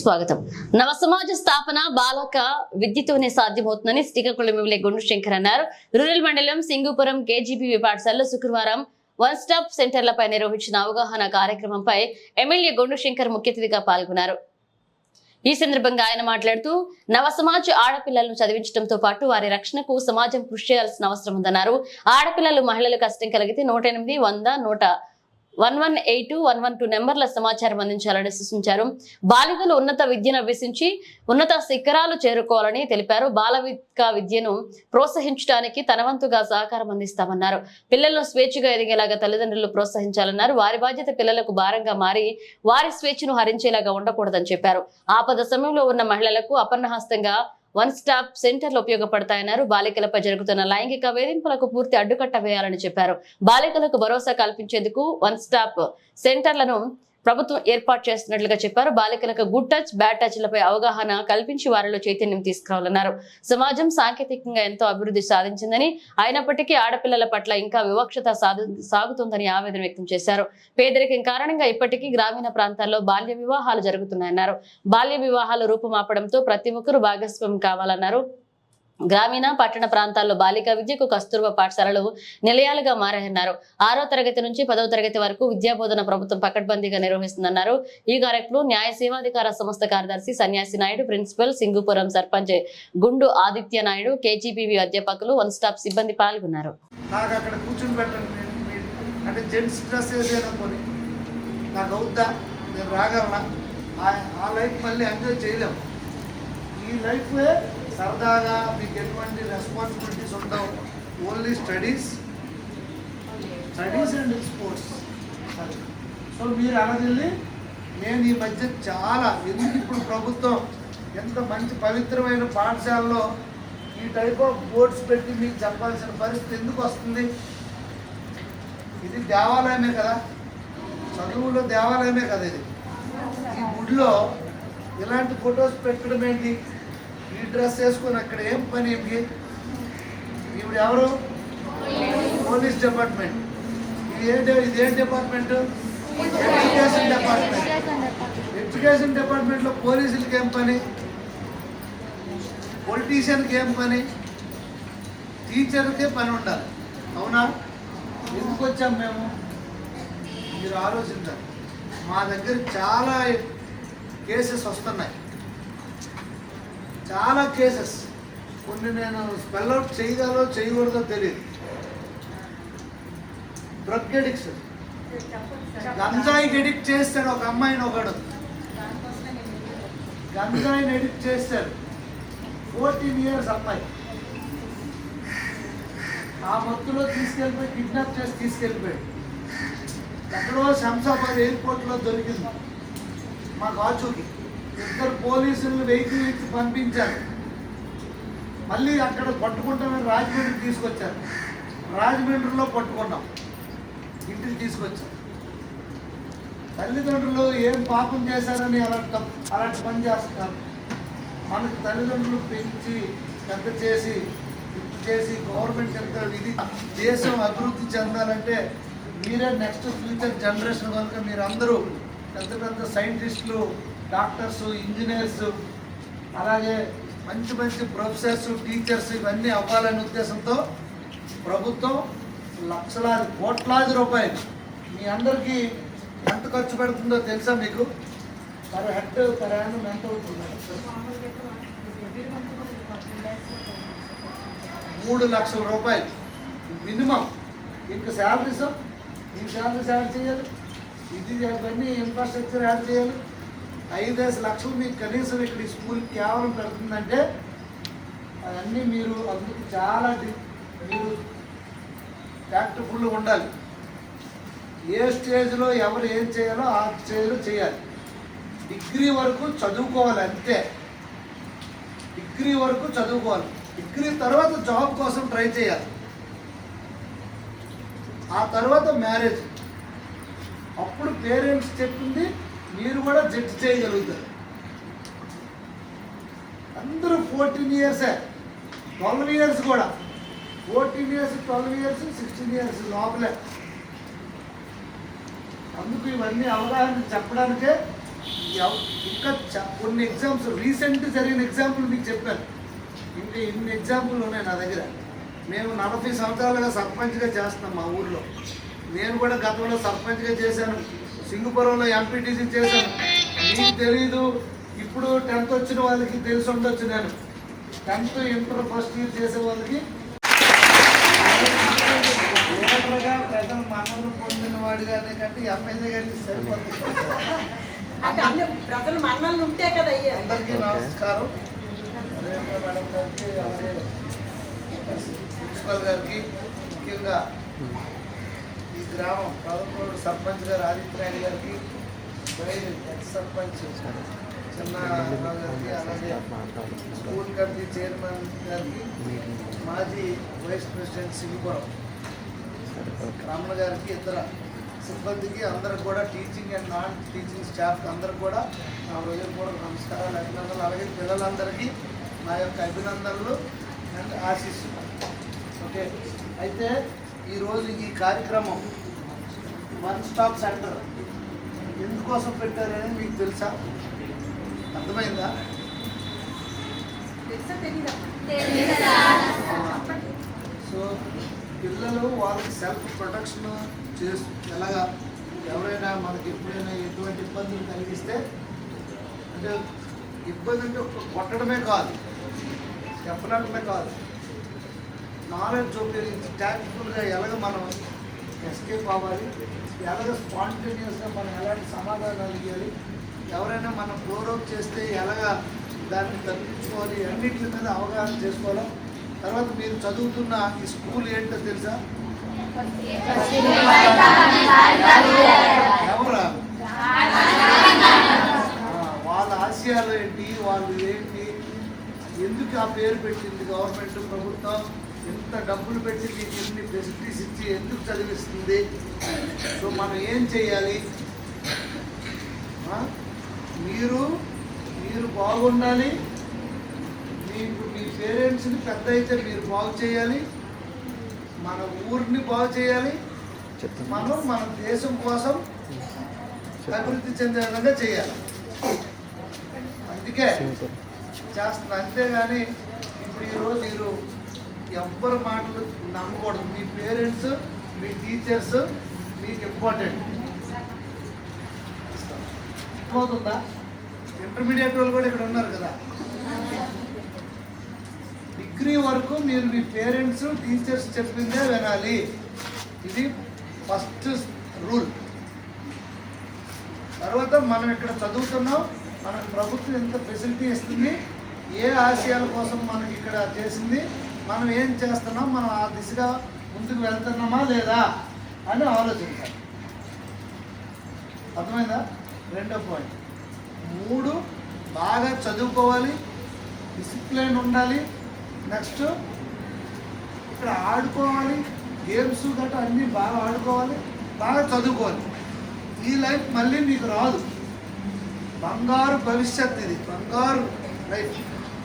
స్వాగతం. నవ సమాజ స్థాపన బాలక విద్యతోనే సాధ్యమవుతుందని శ్రీకాకుళం ఎమ్మెల్యే గుండు శంకర్ అన్నారు. రూరల్ మండలం సింగుపురం కేజీబీవీ పాఠశాలలో శుక్రవారం వన్ స్టాప్ సెంటర్లపై నిర్వహించిన అవగాహన కార్యక్రమంపై ఎమ్మెల్యే గుండు శంకర్ ముఖ్య అతిథిగా పాల్గొన్నారు. ఈ సందర్భంగా ఆయన మాట్లాడుతూ నవ సమాజ ఆడపిల్లలను చదివించడంతో పాటు వారి రక్షణకు సమాజం కృషి చేయాల్సిన అవసరం ఉందన్నారు. ఆడపిల్లలు మహిళలు కష్టం కలిగితే నూట ఎనిమిది వంద నూట one one eight one one two నెంబర్ల సమాచారం అందించాలని సూచించారు. బాలికలు ఉన్నత విద్యను అభ్యసించి ఉన్నత శిఖరాలు చేరుకోవాలని తెలిపారు. బాల విద్యను ప్రోత్సహించడానికి తనవంతుగా సహకారం అందిస్తామన్నారు. పిల్లలను స్వేచ్ఛగా ఎదిగేలాగా తల్లిదండ్రులు ప్రోత్సహించాలన్నారు. వారి బాధ్యత పిల్లలకు భారంగా మారి వారి స్వేచ్ఛను హరించేలాగా ఉండకూడదని చెప్పారు. ఆపద సమయంలో ఉన్న మహిళలకు అపర్ణహస్తంగా వన్ స్టాప్ సెంటర్లు ఉపయోగపడతాయన్నారు. బాలికలపై జరుగుతున్న లైంగిక వేధింపులకు పూర్తి అడ్డుకట్ట వేయాలని చెప్పారు. బాలికలకు భరోసా కల్పించేందుకు వన్ స్టాప్ సెంటర్లను ప్రభుత్వం ఏర్పాటు చేస్తున్నట్లుగా చెప్పారు. బాలికలకు గుడ్ టచ్ బ్యాడ్ టచ్ లపై అవగాహన కల్పించి వారిలో చైతన్యం తీసుకురావాలన్నారు. సమాజం సాంకేతికంగా ఎంతో అభివృద్ధి సాధించిందని అయినప్పటికీ ఆడపిల్లల పట్ల ఇంకా వివక్షత సాగుతుందని ఆవేదన వ్యక్తం చేశారు. పేదరికం కారణంగా ఇప్పటికీ గ్రామీణ ప్రాంతాల్లో బాల్య వివాహాలు జరుగుతున్నాయన్నారు. బాల్య వివాహాలు రూపుమాపడంతో ప్రతి ఒక్కరూ భాగస్వామ్యం కావాలన్నారు. గ్రామీణ పట్టణ ప్రాంతాల్లో బాలికా విద్యకు కస్తూర్బా పాఠశాలలు నిలయాలుగా మారాయన్నారు. ఆరో తరగతి నుంచి పదవ తరగతి వరకు విద్యాబోధన ప్రభుత్వం పకడ్బందీగా నిర్వహిస్తుందన్నారు. ఈ కార్యక్రమంలో న్యాయ సేవాధికార సంస్థ కార్యదర్శి సన్యాసి నాయుడు ప్రిన్సిపల్ సింగుపురం సర్పంచ్ గుండు ఆదిత్య నాయుడు కేజీబీవీ అధ్యాపకులు వన్ స్టాప్ సిబ్బంది పాల్గొన్నారు. ఆ లైఫ్ మళ్ళీ ఎంజాయ్ చేయలేము. ఈ లైఫ్ సరదాగా మీకు ఎటువంటి రెస్పాన్సిబిలిటీస్ ఉండవు only studies studies and sports so మీరు అనదిల్లి నేను ఈ మధ్య చాలా ఎందుకు ఇప్పుడు ప్రభుత్వం ఎంత మంచి పవిత్రమైన పాఠశాలలో ఈ టైప్ ఆఫ్ బోర్డ్స్ పెట్టి మీకు చెప్పాల్సిన పరిస్థితి ఎందుకు వస్తుంది? ఇది దేవాలయమే కదా? చదువులో దేవాలయమే కదా ఇది? ఈ గుడిలో ఇలాంటి ఫొటోస్ పెట్టడం ఏంటి? ఈ డ్రెస్ వేసుకుని అక్కడ ఏం పని ఏంటి? ఇప్పుడు ఎవరు పోలీస్ డిపార్ట్మెంట్. ఇది ఏంటి? ఇది ఏం డిపార్ట్మెంట్? Education department. ఎడ్యుకేషన్ డిపార్ట్మెంట్లో పోలీసులకి ఏం పని? పొలిటీషియన్కి ఏం పని? టీచర్కే పని ఉండాలి. అవునా? ఎందుకు వచ్చాం మేము? మీరు ఆలోచించాలి. మా దగ్గర చాలా కేసెస్ వస్తున్నాయి. చాలా కేసెస్ కొన్ని నేను స్పెల్ అవుట్ చేయగలో చేయకూడదో తెలియదు డ్రగ్ ఎడిక్షన్ గంజాయికి ఎడిక్ట్ చేస్తాడు ఒక అమ్మాయిని ఒకడు. గంజాయిని ఎడిక్ట్ చేస్తాడు. ఫోర్టీన్ ఇయర్స్ అమ్మాయి. ఆ మత్తులో తీసుకెళ్ళిపోయి కిడ్నాప్ చేసి తీసుకెళ్ళిపోయాడు. ఎక్కడో శంసాబాద్ ఎయిర్పోర్ట్లో దొరికింది. మా కాచుకి ఇద్దరు పోలీసులు వెహికల్ ఇచ్చి పంపించారు. మళ్ళీ అక్కడ పట్టుకుంటామని రాజమండ్రి తీసుకొచ్చారు. రాజమండ్రిలో పట్టుకున్నాం. ఇంటికి తీసుకొచ్చాం. తల్లిదండ్రులు ఏం పాపం చేశారని అలాంటి అలాంటి పని చేస్తున్నారు. మనకు తల్లిదండ్రులు పెంచి పెద్ద చేసి చేసి గవర్నమెంట్ ఎంత ఇది దేశం అభివృద్ధి చెందాలంటే మీరే నెక్స్ట్ ఫ్యూచర్ జనరేషన్ కనుక మీరందరూ పెద్ద పెద్ద సైంటిస్టులు డాక్టర్స్ ఇంజనీర్స్ అలాగే మంచి మంచి ప్రొఫెసర్స్ టీచర్స్ ఇవన్నీ అవ్వాలనే ఉద్దేశంతో ప్రభుత్వం లక్షలాది కోట్లాది రూపాయలు మీ అందరికీ ఎంత ఖర్చు పెడుతుందో తెలుసా మీకు? పర్ హెడ్ పర్ యానం ఎంత అవుతుంది? మూడు లక్షల రూపాయలు. మినిమం. ఇంకా శాలరీస్? ఈ శాలరీస్ యాడ్ చేయాలి. ఇది ఇవన్నీ ఇన్ఫ్రాస్ట్రక్చర్ యాడ్ చేయాలి. ఐదేసి లక్షలు మీకు కనీసం ఇక్కడ ఈ స్కూల్ కేవలం పెడుతుందంటే అవన్నీ మీరు అందుకు చాలా మీరు యాక్టివ్ఫుల్ ఉండాలి. ఏ స్టేజ్లో ఎవరు ఏం చేయాలో ఆ స్టేజ్లో చేయాలి. డిగ్రీ వరకు చదువుకోవాలి అంతే. డిగ్రీ వరకు చదువుకోవాలి. డిగ్రీ తర్వాత జాబ్ కోసం ట్రై చేయాలి. ఆ తర్వాత మ్యారేజ్. అప్పుడు పేరెంట్స్ చెప్పింది మీరు కూడా జడ్జి చేయగలుగుతారు. అందరూ ఫోర్టీన్ ఇయర్సే ట్వెల్వ్ ఇయర్స్ కూడా. Fourteen years twelve years sixteen years లోపలే. అందుకు ఇవన్నీ అవగాహన చెప్పడానికే ఇంకా కొన్ని ఎగ్జామ్స్ రీసెంట్ జరిగిన ఎగ్జాంపుల్ మీకు చెప్పాను. ఇంకా ఇన్ని ఎగ్జాంపుల్ ఉన్నాయి నా దగ్గర. మేము నలభై సంవత్సరాలుగా సర్పంచ్గా చేస్తున్నాం మా ఊర్లో. నేను కూడా గతంలో సర్పంచ్గా చేశాను. సింగపురంలో ఎంపీటీసీ చేశాను. మీకు తెలీదు ఇప్పుడు టెన్త్ వచ్చిన వాళ్ళకి తెలిసి ఉండొచ్చు నేను. టెన్త్ ఇంటర్ ఫస్ట్ ఇయర్ చేసే వాళ్ళకి ప్రజలు మనల్ని పొందిన వాడిగానే కంటే ఎమ్మెల్యే గారికి సరిపోతుంది. అంటే అన్ని ప్రజలు మన్నలు ఉంటే కదా అయ్యా. అందరికీ నమస్కారం. మేడం గారికి అలాగే ప్రిన్సిపల్ గారికి ముఖ్యంగా గ్రామం పదకొండు సర్పంచ్ గారు ఆదిత్యనాయుడు గారికి ఎక్స్ సర్పంచ్ చిన్న గారికి అలాగే స్కూల్ కమిటీ చైర్మన్ గారికి మాజీ వైస్ ప్రెసిడెంట్ సింగపురం రమణ గారికి ఇతర సిబ్బందికి అందరికి కూడా teaching and non teaching staff అందరికి కూడా నా హృదయపూర్వక నమస్కారాలు అభినందనలు. అలాగే పిల్లలందరికీ నా యొక్క అభినందనలు అండ్ ఆశీస్సులు. ఓకే. అయితే ఈరోజు ఈ కార్యక్రమం వన్ స్టాప్ సెంటర్ ఎందుకోసం పెట్టారని మీకు తెలుసా? అర్థమైందా? సో పిల్లలు వాళ్ళకి సెల్ఫ్ ప్రొటెక్షన్ చేసు ఎలాగా ఎవరైనా మనకి ఎప్పుడైనా ఎటువంటి ఇబ్బందులు కలిగిస్తే అంటే ఇబ్బంది అంటే కొట్టడమే కాదు చెప్పడమే కాదు. నాలెడ్జ్ ఉపయోగించి ట్యాక్టిఫుల్గా ఎలాగ మనం ఎస్కేప్ అవ్వాలి? ఎలాగ స్పాంటేనియస్గా మనం ఎలాంటి సమాధానాలు ఇవ్వాలి? ఎవరైనా మనం గౌరవం చేస్తే ఎలాగ దాన్ని తప్పించుకోవాలి? అన్నింటి మీద అవగాహన చేసుకోవడం తర్వాత మీరు చదువుతున్న ఈ స్కూల్ ఏంటో తెలుసా? ఎవరా? వాళ్ళ ఆశయాలు ఏంటి? వాళ్ళు ఏంటి? ఎందుకు ఆ పేరు పెట్టింది గవర్నమెంట్ ప్రభుత్వం? ఎంత డబ్బులు పెట్టి మీకు ఎన్ని ఫెసిలిటీస్ ఇచ్చి ఎందుకు చదివిస్తుంది? సో మనం ఏం చేయాలి? మీరు మీరు బాగుండాలి. మీకు మీ పేరెంట్స్ని పెద్ద అయితే మీరు బాగు చేయాలి. మన ఊరిని బాగు చేయాలి. మనం మన దేశం కోసం అభివృద్ధి చెందే విధంగా చేయాలి. అందుకే చేస్తున్నా. అంతేగాని ఇప్పుడు ఈరోజు మీరు ఎవ్వరి మాటలు నమ్మకూడదు. మీ పేరెంట్స్ మీ టీచర్స్ మీకు ఇంపార్టెంట్. అర్థమవుతుందా? ఇంటర్మీడియట్ వాళ్ళు కూడా ఇక్కడ ఉన్నారు కదా. డిగ్రీ వరకు మీరు మీ పేరెంట్స్ టీచర్స్ చెప్పిందే వినాలి. ఇది ఫస్ట్ రూల్. తర్వాత మనం ఇక్కడ చదువుతున్నాం. మనకు ప్రభుత్వం ఎంత ఫెసిలిటీ ఇస్తుంది? ఏ ఆశయాల కోసం మనకి ఇక్కడ చేసింది? మనం ఏం చేస్తున్నాం? మనం ఆ దిశగా ముందుకు వెళ్తున్నామా లేదా అని ఆలోచించాలి. అర్థమైందా? రెండో పాయింట్. మూడు బాగా చదువుకోవాలి డిసిప్లిన్ ఉండాలి నెక్స్ట్ ఇక్కడ ఆడుకోవాలి గేమ్స్ గట్రా అన్నీ బాగా ఆడుకోవాలి బాగా చదువుకోవాలి. ఈ లైఫ్ మళ్ళీ మీకు రాదు. బంగారు భవిష్యత్ ఇది బంగారు లైఫ్.